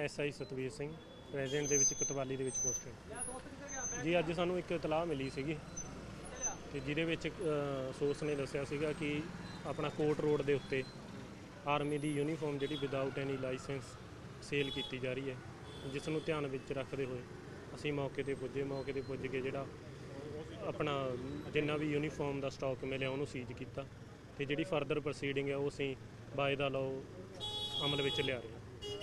ਮੈਂ SI Satveer Singh, president ਦੇ ਵਿੱਚ ਕਤਵਾਲੀ ਦੇ ਵਿੱਚ ਪੋਸਟਡ ਜੀ, ਅੱਜ ਸਾਨੂੰ ਇੱਕ ਇਤਲਾਹ ਮਿਲੀ ਸੀਗੀ ਤੇ ਜਿਹਦੇ ਵਿੱਚ ਸੋਰਸ ਨੇ ਦੱਸਿਆ ਸੀਗਾ ਕਿ ਆਪਣਾ ਕੋਟ ਰੋਡ ਦੇ ਉੱਤੇ ਆਰਮੀ ਦੀ ਯੂਨੀਫਾਰਮ ਜਿਹੜੀ ਵਿਦਆਊਟ ਐਨੀ ਲਾਇਸੈਂਸ ਸੇਲ ਕੀਤੀ ਜਾ ਰਹੀ ਹੈ, ਜਿਸ ਨੂੰ ਧਿਆਨ ਵਿੱਚ ਰੱਖਦੇ ਹੋਏ ਅਸੀਂ ਮੌਕੇ ਤੇ ਪੁੱਜੇ। ਮੌਕੇ ਤੇ ਪੁੱਜ ਕੇ ਜਿਹੜਾ ਆਪਣਾ ਜਿੰਨਾ ਵੀ ਯੂਨੀਫਾਰਮ ਦਾ ਸਟਾਕ ਮਿਲਿਆ, ਉਹਨੂੰ ਸੀਜ਼ ਕੀਤਾ ਤੇ ਜਿਹੜੀ ਫਰਦਰ ਪ੍ਰੋਸੀਡਿੰਗ ਹੈ, ਉਹ ਅਸੀਂ ਬਾਏ ਦਾ ਲਾਓ ਅਮਲ ਵਿੱਚ ਲਿਆ ਰਹੇ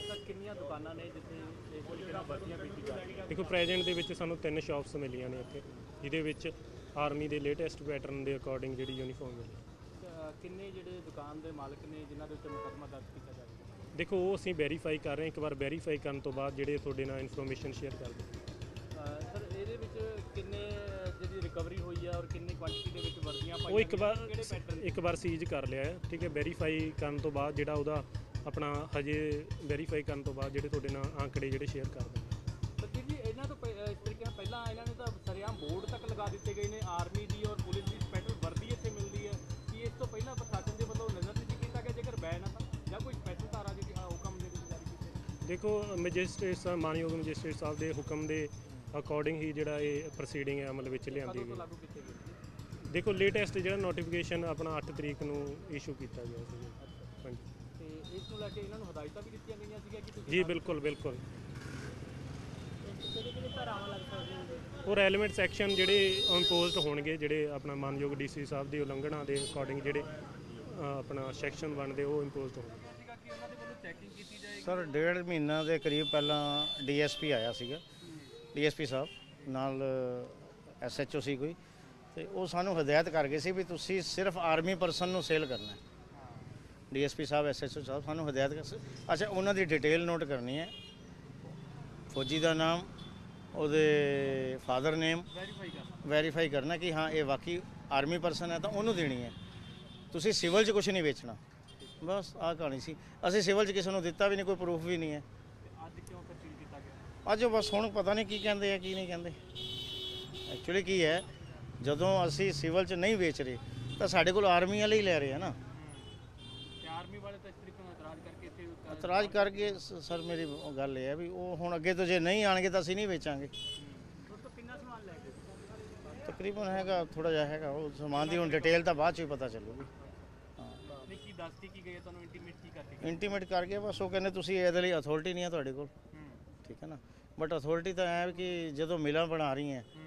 ਤਾਂ ਕਿੰਨੀਆਂ ਦੁਕਾਨਾਂ ਨੇ ਜਿੱਥੇ ਇਸ ਤਰੀਕੇ ਨਾਲ ਵਰਦੀਆਂ ਵੇਚੀ ਜਾ ਰਹੀ ਦੇਖੋ ਪ੍ਰੈਜ਼ੈਂਟ ਦੇ ਵਿੱਚ ਸਾਨੂੰ ਤਿੰਨ ਸ਼ਾਪਸ ਮਿਲੀਆਂ ਨੇ ਇੱਥੇ ਜਿਹਦੇ ਵਿੱਚ ਆਰਮੀ ਦੇ ਲੇਟੈਸਟ ਪੈਟਰਨ ਦੇ ਅਕੋਰਡਿੰਗ ਜਿਹੜੀ ਯੂਨੀਫਾਰਮ ਮਿਲੀ ਹੈ ਕਿੰਨੇ ਜਿਹੜੇ ਦੁਕਾਨ ਦੇ ਮਾਲਕ ਨੇ ਜਿਨ੍ਹਾਂ ਦੇ ਉੱਤੇ ਮੁਕੱਦਮਾ ਦਰਜ ਕੀਤਾ ਜਾ ਰਿਹਾ ਦੇਖੋ ਉਹ ਅਸੀਂ ਵੈਰੀਫਾਈ ਕਰ ਰਹੇ ਹਾਂ ਇੱਕ ਵਾਰ ਵੈਰੀਫਾਈ ਕਰਨ ਤੋਂ ਬਾਅਦ ਜਿਹੜੇ ਤੁਹਾਡੇ ਨਾਲ ਇਨਫੋਰਮੇਸ਼ਨ ਸ਼ੇਅਰ ਕਰਦੇ ਹਾਂ। ਸਰ ਇਹਦੇ ਵਿੱਚ ਕਿੰਨੇ ਜਿਹੜੀ ਰਿਕਵਰੀ ਹੋਈ ਹੈ ਔਰ ਕਿੰਨੀ ਕੁਆਂਟੀਟੀ ਦੇ ਵਿੱਚ ਵਰਦੀਆਂ ਪਾਈਆਂ ਉਹ ਇੱਕ ਗਈਆਂ? ਵਾਰ ਕਿਹੜੇ ਪੈਟਰਨ ਇੱਕ ਵਾਰ ਸੀਜ਼ ਕਰ ਲਿਆ ਹੈ ਠੀਕ ਹੈ ਵੈਰੀਫਾਈ ਕਰਨ ਤੋਂ ਬਾਅਦ ਜਿਹੜਾ ਉਹਦਾ ਆਪਣਾ ਹਜੇ ਵੈਰੀਫਾਈ ਕਰਨ ਤੋਂ ਬਾਅਦ ਜਿਹੜੇ ਤੁਹਾਡੇ ਨਾਲ ਆંકੜੇ ਜਿਹੜੇ ਸ਼ੇਅਰ ਕਰ ਦਾਂਗੇ ਤਾਂ ਜੀ ਇਹਨਾਂ ਤੋਂ ਪਹਿ- ਇਸ ਤਰੀਕੇ ਨਾਲ ਪਹਿਲਾਂ ਇਹਨਾਂ ਨੇ ਤਾਂ ਸਰਿਆਮ ਬੋਰਡ ਤੱਕ ਲਗਾ ਦਿੱਤੇ ਗਏ ਨੇ ਆਰਮੀ ਦੀ ਔਰ ਪੁਲਿਸ ਦੀ ਸਪੈਸ਼ਲ ਵਰਦੀ ਇੱਥੇ ਮਿਲਦੀ ਹੈ ਕੀ ਇਸ ਤੋਂ ਪਹਿਲਾਂ ਪ੍ਰਸ਼ਾਸਨ ਦੇ ਵੱਲੋਂ ਨਜ਼ਰ ਨਹੀਂ ਕੀਤਾ ਗਿਆ ਜੇਕਰ ਬੈਨ ਆ ਤਾਂ ਜਾਂ ਕੋਈ ਸਪੈਸ਼ਲ ਧਾਰਾ ਜਿਹੜੀ ਆ ਹੁਕਮ ਦੇ ਵਿੱਚ ਜਾਰੀ ਕੀਤੇ? ਦੇਖੋ ਮੈਜਿਸਟ੍ਰੇਟ ਸਾਹਿਬ ਮਾਨਯੋਗ ਮੈਜਿਸਟ੍ਰੇਟ ਸਾਹਿਬ ਦੇ ਹੁਕਮ ਦੇ ਅਕੋਰਡਿੰਗ ਹੀ ਜਿਹੜਾ ਇਹ ਪ੍ਰੋਸੀਡਿੰਗ ਹੈ ਅਮਲ ਵਿੱਚ ਲਿਆਂਦੀ ਕਦੋਂ ਗਈ। ਤੋਂ ਲਾਗੂ ਕੀਤੇ ਗਏ ਨੇ? ਦੇਖੋ ਲੇਟੈਸਟ ਜਿਹੜਾ ਨੋਟੀਫਿਕੇਸ਼ਨ ਆਪਣਾ 8 ਤਰੀਕ ਨੂੰ ਇਸ਼ੂ ਕੀਤਾ ਗਿਆ ਸੀ। ਹਾਂਜੀ। ਤੇ ਇਸ ਨੂੰ ਲੈ ਕੇ ਇਹਨਾਂ ਨੂੰ ਹਦਾਇਤਾਂ ਵੀ ਦਿੱਤੀਆਂ ਗਈਆਂ ਸੀਗੀਆਂ ਕਿ ਤੁਸੀਂ ਜੀ ਬਿਲਕੁਲ ਬਿਲਕੁਲ। ਕਿਹੜੇ ਕਿਹੜੇ ਧਾਰਾਵਾਂ ਲੱਗ ਸਕਦੀਆਂ ਨੇ? ਉਹ ਰੈਲੇਵੈਂਟ ਸੈਕਸ਼ਨ ਜਿਹੜੇ ਇੰਪੋਜ਼ਡ ਹੋਣਗੇ ਜਿਹੜੇ ਆਪਣਾ ਮਾਨਯੋਗ ਡੀਸੀ ਸਾਹਿਬ ਦੀ ਉਲੰਘਣਾ ਦੇ ਅਕੋਰਡਿੰਗ ਜਿਹੜੇ ਅ, ਆਪਣਾ ਸੈਕਸ਼ਨ ਬਣਦੇ ਉਹ ਇੰਪੋਜ਼ਡ ਹੋਣਗੇ। ਸੀਗਾ ਕਿ ਉਹਨਾਂ ਦੇ ਵੱਲੋਂ ਚੈਕਿੰਗ ਕੀਤੀ ਜਾਏਗੀ? ਸਰ ਡੇਢ ਮਹੀਨਾ ਦੇ ਕਰੀਬ ਪਹਿਲਾਂ ਡੀਐਸਪੀ ਆਇਆ ਸੀਗਾ ਡੀਐਸਪੀ ਸਾਹਿਬ ਨਾਲ ਐਸਐਚਓ ਸੀ ਕੋਈ। ਤੇ ਉਹ ਸਾਨੂੰ ਹਦਾਇਤ ਕਰ ਗਏ ਸੀ ਵੀ ਤੁਸੀਂ ਸਿਰਫ ਆਰਮੀ ਪਰਸਨ ਨੂੰ ਸੇਲ ਕਰਨਾ ਹੈ। ਡੀਐਸਪੀ ਸਾਹਿਬ, ਐਸਐਚਓ ਸਾਹਿਬ, ਸਾਨੂੰ ਹਦਾਇਤ ਕਰ ਸ- ਅੱਛਾ, ਉਹਨਾਂ ਦੀ ਡਿਟੇਲ ਨੋਟ ਕਰਨੀ ਹੈ। ਫੌਜੀ ਦਾ ਨਾਮ, ਉਹਦੇ ਫਾਦਰ ਨੇਮ, ਵੈਰੀਫਾਈ ਕਰ ਵੈਰੀਫਾਈ ਕਰਨਾ ਕਿ ਹਾਂ, ਇਹ ਵਾਕਈ ਆਰਮੀ ਪਰਸਨ ਹੈ ਤਾਂ ਉਹਨੂੰ ਦੇਣੀ ਹੈ। ਤੁਸੀਂ ਸਿਵਲ 'ਚ ਕੁਝ ਨਹੀਂ ਵੇਚਣਾ। ਬਸ, ਆਹ ਕਹਾਣੀ ਸੀ। ਅਸੀਂ ਸਿਵਲ 'ਚ ਕਿਸੇ ਨੂੰ ਦਿੱਤਾ ਵੀ ਨਹੀਂ, ਕੋਈ ਪ੍ਰੂਫ ਵੀ ਨਹੀਂ ਹੈ। ਤੇ ਅੱਜ ਕਿਉਂ ਫਿਰ ਕੀਤਾ ਗਿਆ? ਅੱਜ ਬਸ ਹੁਣ ਪਤਾ ਨਹੀਂ ਕੀ ਕਹਿੰਦੇ ਆ, ਕੀ ਨਹੀਂ ਕਹਿੰਦੇ। ਐਕਚੁਅਲੀ ਕੀ ਹੈ, ਜਦੋਂ ਅਸੀਂ ਸਿਵਲ 'ਚ ਨਹੀਂ ਵੇਚ ਰਹੇ, ਤਾਂ ਸਾਡੇ ਕੋਲ ਆਰਮੀ ਵਾਲੇ ਹੀ ਲੈ ਰਹੇ ਆ ਨਾ। ਆਰਮੀ ਵਾਲੇ ਤਾਂ ਇਸ ਤਰੀਕੇ ਨਾਲ ਇਤਰਾਜ਼ ਕਰਕੇ ਇੱਥੇ ਕ- ਇਤਰਾਜ਼ ਕਰਕੇ ਸ- ਸਰ ਮੇਰੀ ਗੱਲ ਇਹ ਹੈ ਵੀ ਉਹ ਹੁਣ ਅੱਗੇ ਤੋਂ ਜੇ ਨਹੀਂ ਆਣਗੇ ਤਾਂ ਅਸੀਂ ਨਹੀਂ ਵੇਚਾਂਗੇ। ਉਸ ਤੋਂ ਕਿੰਨਾ ਸਮਾਨ ਲੈ ਗਏ ਤਕਰੀਬਨ ਹੈਗਾ ਥੋੜਾ ਜਿਹਾ ਹੈਗਾ ਉਹ ਸਮਾਨ ਦੀ ਹੁਣ ਡਿਟੇਲ ਤਾਂ ਬਾਅਦ ਚ ਹੀ ਪਤਾ ਚੱਲੂਗੀ। ਨਹੀਂ ਕੀ ਦੱਸਤੀ ਕੀ ਗਈ ਹੈ? ਤੁਹਾਨੂੰ ਇੰਟੀਮੇਟ ਕੀ ਕਰਕੇ? ਇੰਟੀਮੇਟ ਕਰਕੇ ਬਸ ਉਹ ਕਹਿੰਦੇ ਤੁਸੀਂ ਇਹਦੇ ਲਈ ਅਥਾਰਟੀ ਨਹੀਂ ਹੈ ਤੁਹਾਡੇ ਕੋਲ। ਹੂੰ। ਠੀਕ ਹੈ ਨਾ? ਬਟ ਅਥਾਰਟੀ ਤਾਂ ਐ ਕਿ ਜਦੋਂ ਮਿਲਾਂ ਬਣਾ ਰਹੀ ਹੈ ਹੂੰ।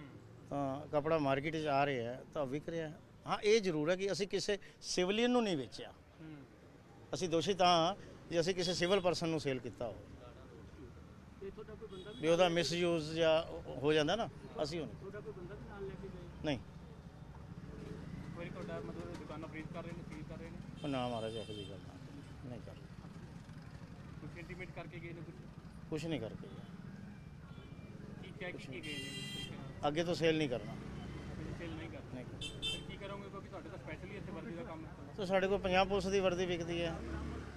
ਤਾਂ ਕਪੜਾ ਮਾਰਕੀਟ 'ਚ ਆ ਰਿਹਾ ਹੈ ਤਾਂ ਵਿਕ ਰਿਹਾ ਹੈ। ਹਾਂ ਇਹ ਜ਼ਰੂਰ ਹੈ ਕਿ ਅਸੀਂ ਕਿਸੇ ਸਿਵਲੀਅਨ ਨੂੰ ਨਹੀਂ ਵੇਚਿਆ। ਹੂੰ। ਅਸੀਂ ਦੋਸ਼ੀ ਤਾਂ ਹਾਂ ਜੇ ਅਸੀਂ ਕਿਸੇ ਸਿਵਲ ਪਰਸਨ ਨੂੰ ਸੇਲ ਕੀਤਾ ਹੋ ਤੇ ਤੁਹਾਡਾ ਕੋਈ ਬੰਦਾ ਵੀ ਵੀ ਉਹਦਾ ਮਿਸਯੂਜ਼ ਜਾਂ ਹੋ ਜਾਂਦਾ ਨਾ ਅਸੀਂ ਉਹ ਨਹੀਂ। ਤੁਹਾਡਾ ਕੋਈ ਬੰਦਾ ਵੀ ਨਾਲ ਲੈ ਕੇ ਗਏ ਨਹੀਂ ਕੋਈ ਤੁਹਾਡਾ ਮਤਲਬ ਦੁਕਾਨਾਂ ਫਰੀਦ ਕਰ ਰਹੇ ਨੇ ਸੀਲ ਕਰ ਰਹੇ ਨੇ ਉਹ ਨਾ ਮਹਾਰਾਜ ਇਹੋ ਜਿਹੀ ਗੱਲ ਨਾ। ਨਹੀਂ ਕਰ ਕੁਝ ਇੰਟੀਮੇਟ ਕਰਕੇ ਗਏ ਨੇ ਕੁਝ ਕੁਝ ਨਹੀਂ ਕਰਕੇ ਗਿਆ। ਕੀ ਚੈੱਕ ਕੀ ਗਏ ਨੇ? ਇਸ ਤਰੀਕੇ ਨਾਲ ਅੱਗੇ ਤੋਂ ਸੇਲ ਨਹੀਂ ਕਰਨਾ। ਸੇਲ ਨਹੀਂ ਕਰਦੇ ਨਹੀਂ ਫਿਰ ਕੀ ਕਰੋਗੇ ਕਿਉਂਕਿ ਤੁਹਾਡੇ ਤਾਂ ਸਪੈਸ਼ਲੀ ਇੱਥੇ ਵਰਦੀ ਦਾ ਕੰਮ ਹੈ ਤਾਂ ਸਾਡੇ ਕੋਲ ਪੰਜਾਬ ਪੁਲਿਸ ਦੀ ਵਰਦੀ ਵਿਕਦੀ ਹੈ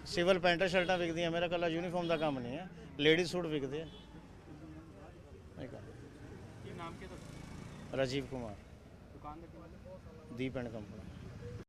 ਸਿਵਲ ਪੈਂਟਾਂ ਸ਼ਰਟਾਂ ਵਿਕਦੀਆਂ ਮੇਰਾ ਕੱਲਾ ਯੂਨੀਫਾਰਮ ਦਾ ਕੰਮ ਨਹੀਂ ਹੈ ਲੇਡੀ ਸੂਟ ਵਿਕਦੇ ਆ ਕੀ ਨਾਮ ਕੀ ਹੈ ਤੁਹਾਡਾ? ਰਾਜੀਵ ਕੁਮਾਰ। ਦੁਕਾਨ ਦਾ ਕੀ ਨਾਮ ਹੈ? Deep and company.